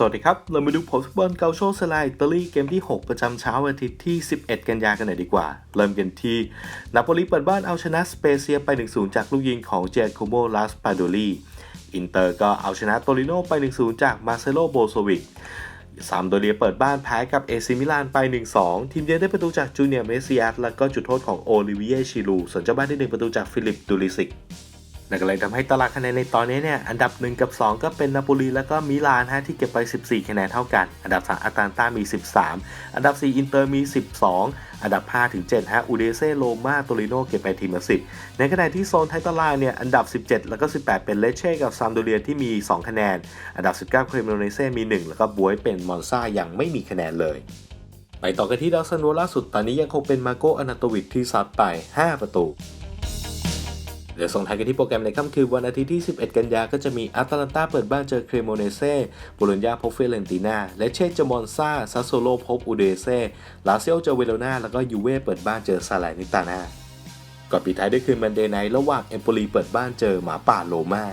สวัสดีครับ เรามาดูผลฟุตบอลเกาโชสลาอิตาลีเกมที่ 6 ประจำเช้าวันอาทิตย์ที่ 11 กันยากันหน่อยดีกว่า เริ่มกันที่นาโปลีเปิดบ้านเอาชนะสเปเซียไป 1-0 จากลูกยิงของเจโคโมลาสปาโดลีอินเตอร์ก็เอาชนะโตริโนไป 1-0 จากมาเซโลโบโซวิกซามโดเรียเปิดบ้านแพ้กับเอซิมิลานไป 1-2 ทีมเยือนได้ประตูจากจูเนียร์เมสซิอัสแล้วก็จุดโทษของโอลิเวียชิลูส่วนเจ้าบ้านได้หนึ่งประตูจากฟิลิปดูลิซิก นั่นก็เลยทำให้ตารางคะแนนในตอนนี้เนี่ยอันดับ 1 กับ 2 ก็เป็นนาโปลีแล้วก็มิลานฮะที่เก็บไป 14 คะแนนเท่ากัน อันดับ 3อาตาลตามี 13 อันดับ 4 อินเตอร์มี 12 อันดับ 5 ถึง 7 ฮะอูเดเซโรมาโตริโนเก็บไปทีมละ10 ในขณะที่โซนท้ายตารางเนี่ยอันดับ 17 แล้วก็ 18 เป็นเลเช่กับซามโดเรียที่มี 2 คะแนน อันดับ 19 เครมโนเนเซ่มี 1 แล้วก็บวยเป็นมอนซายังไม่มีคะแนนเลยไปต่อกันที่ดาวซันโวล่าสุดตอนนี้ยังคงเป็นมาโกอนาโตวิชที่ซัดไป 5 ประตู เดี๋ยวส่งท้ายกันที่โปรแกรมในค่ำคืนวันอาทิตย์ที่ 11 กันยาก็จะมีอาตาลันตาเปิดบ้านเจอเครโมเนเซ่โบโลญญาพบเฟเรนติน่า และเชเจมอนซาซัสโซโลพบอูเดเซ่ลาเซียเจอเวโรนาแล้วก็ยูเว่เปิดบ้านเจอซาลานิตานาก่อนปิดท้ายด้วยคืนมันเดย์ไนท์ระหว่างเอมโปลีเปิดบ้านเจอหมาป่าโลมา